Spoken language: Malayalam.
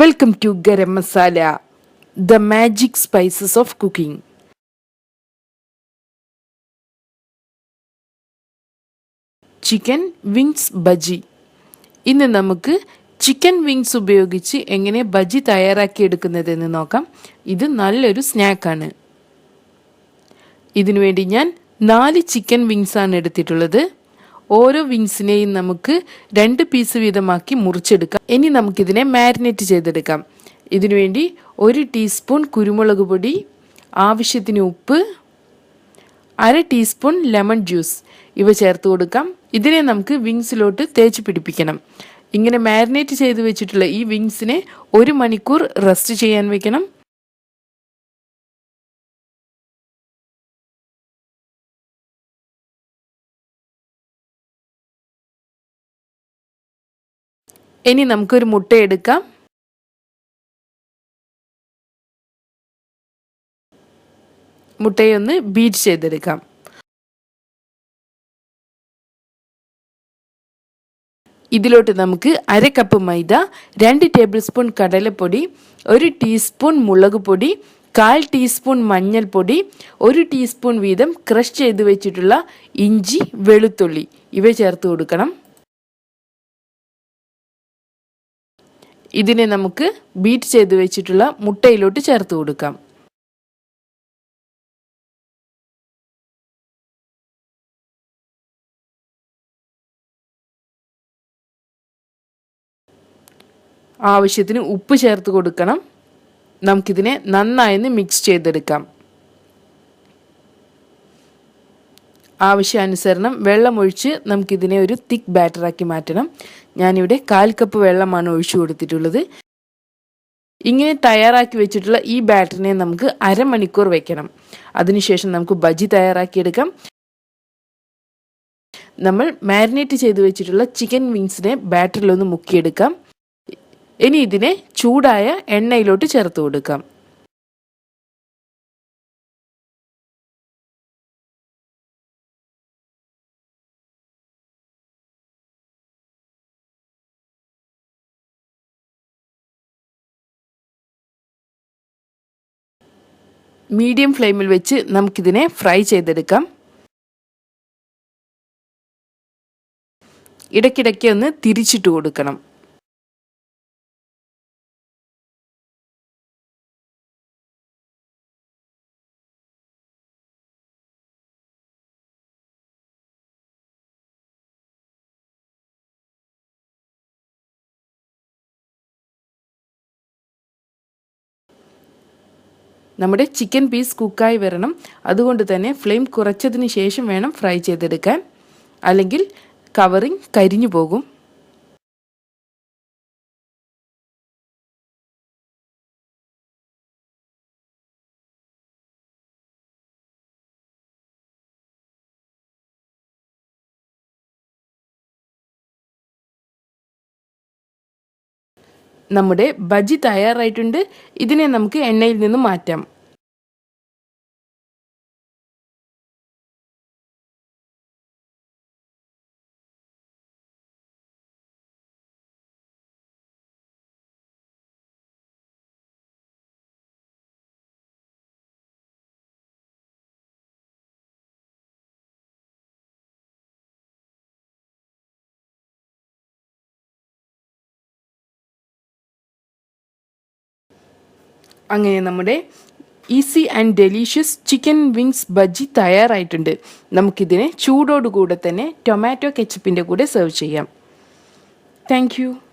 Welcome to Garam Masala the magic spices of cooking chicken wings bajji ഇന്ന് നമുക്ക് ചിക്കൻ വിങ്സ് ഉപയോഗിച്ച് എങ്ങനെ ബജി തയ്യാറാക്കി എടുക്കുന്നതെന്ന് നോക്കാം. ഇത് നല്ലൊരു സ്നാക്കാണ് ഇതിനുവേണ്ടി ഞാൻ നാല് ചിക്കൻ വിങ്സ് ആണ് എടുത്തിട്ടുള്ളത്. ഓരോ വിങ്സിനെയും നമുക്ക് രണ്ട് പീസ് വീതമാക്കി മുറിച്ചെടുക്കാം. ഇനി നമുക്കിതിനെ മാരിനേറ്റ് ചെയ്തെടുക്കാം. ഇതിനുവേണ്ടി ഒരു ടീസ്പൂൺ കുരുമുളക് പൊടി ആവശ്യത്തിന് ഉപ്പ് അര ടീസ്പൂൺ ലെമൺ ജ്യൂസ് ഇവ ചേർത്ത് കൊടുക്കാം. ഇതിനെ നമുക്ക് വിങ്സിലോട്ട് തേച്ച് പിടിപ്പിക്കണം. ഇങ്ങനെ മാരിനേറ്റ് ചെയ്ത് വെച്ചിട്ടുള്ള ഈ വിങ്സിനെ ഒരു മണിക്കൂർ റെസ്റ്റ് ചെയ്യാൻ വെക്കണം. ഇനി നമുക്കൊരു മുട്ട എടുക്കാം. മുട്ടയൊന്ന് ബീറ്റ് ചെയ്തെടുക്കാം. ഇതിലോട്ട് നമുക്ക് അര കപ്പ് മൈദ രണ്ട് ടേബിൾ സ്പൂൺ കടലപ്പൊടി ഒരു ടീസ്പൂൺ മുളക് പൊടി കാൽ ടീസ്പൂൺ മഞ്ഞൾപ്പൊടി ഒരു ടീസ്പൂൺ വീതം ക്രഷ് ചെയ്ത് വെച്ചിട്ടുള്ള ഇഞ്ചി വെളുത്തുള്ളി ഇവ ചേർത്ത് കൊടുക്കണം. ഇതിനെ നമുക്ക് ബീറ്റ് ചെയ്ത് വെച്ചിട്ടുള്ള മുട്ടയിലോട്ട് ചേർത്ത് കൊടുക്കാം. ആവശ്യത്തിന് ഉപ്പ് ചേർത്ത് കൊടുക്കണം. നമുക്കിതിനെ നന്നായി മിക്സ് ചെയ്തെടുക്കാം. ആവശ്യാനുസരണം വെള്ളമൊഴിച്ച് നമുക്കിതിനെ ഒരു തിക്ക് ബാറ്ററാക്കി മാറ്റണം. ഞാനിവിടെ കാൽ കപ്പ് വെള്ളമാണ് ഒഴിച്ചു കൊടുത്തിട്ടുള്ളത്. ഇങ്ങനെ തയ്യാറാക്കി വെച്ചിട്ടുള്ള ഈ ബാറ്ററിനെ നമുക്ക് അരമണിക്കൂർ വെക്കണം. അതിനുശേഷം നമുക്ക് ബജി തയ്യാറാക്കിയെടുക്കാം. നമ്മൾ മാരിനേറ്റ് ചെയ്ത് വെച്ചിട്ടുള്ള ചിക്കൻ വിങ്സിനെ ബാറ്ററിലൊന്ന് മുക്കിയെടുക്കാം. ഇനി ഇതിനെ ചൂടായ എണ്ണയിലോട്ട് ചേർത്ത് കൊടുക്കാം. മീഡിയം ഫ്ലെയിമിൽ വെച്ച് നമുക്കിതിനെ ഫ്രൈ ചെയ്തെടുക്കാം. ഇടയ്ക്കിടയ്ക്ക് ഒന്ന് തിരിച്ചിട്ട് കൊടുക്കണം. നമ്മുടെ ചിക്കൻ പീസ് കുക്കായി വരണം. അതുകൊണ്ട് തന്നെ ഫ്ലെയിം കുറച്ചതിന് ശേഷം വേണം ഫ്രൈ ചെയ്തെടുക്കാൻ. അല്ലെങ്കിൽ കവറിങ് കരിഞ്ഞു പോകും. നമ്മുടെ ബജി തയ്യാറായിട്ടുണ്ട്. ഇതിനെ നമുക്ക് എണ്ണയിൽ നിന്ന് മാറ്റാം. അങ്ങനെ നമ്മുടെ easy and delicious chicken wings bajji തയ്യാറായിട്ടുണ്ട്. നമുക്കിതിനെ ചൂടോടുകൂടെ തന്നെ ടൊമാറ്റോ കെച്ചപ്പിന്റെ കൂടെ സെർവ് ചെയ്യാം. താങ്ക്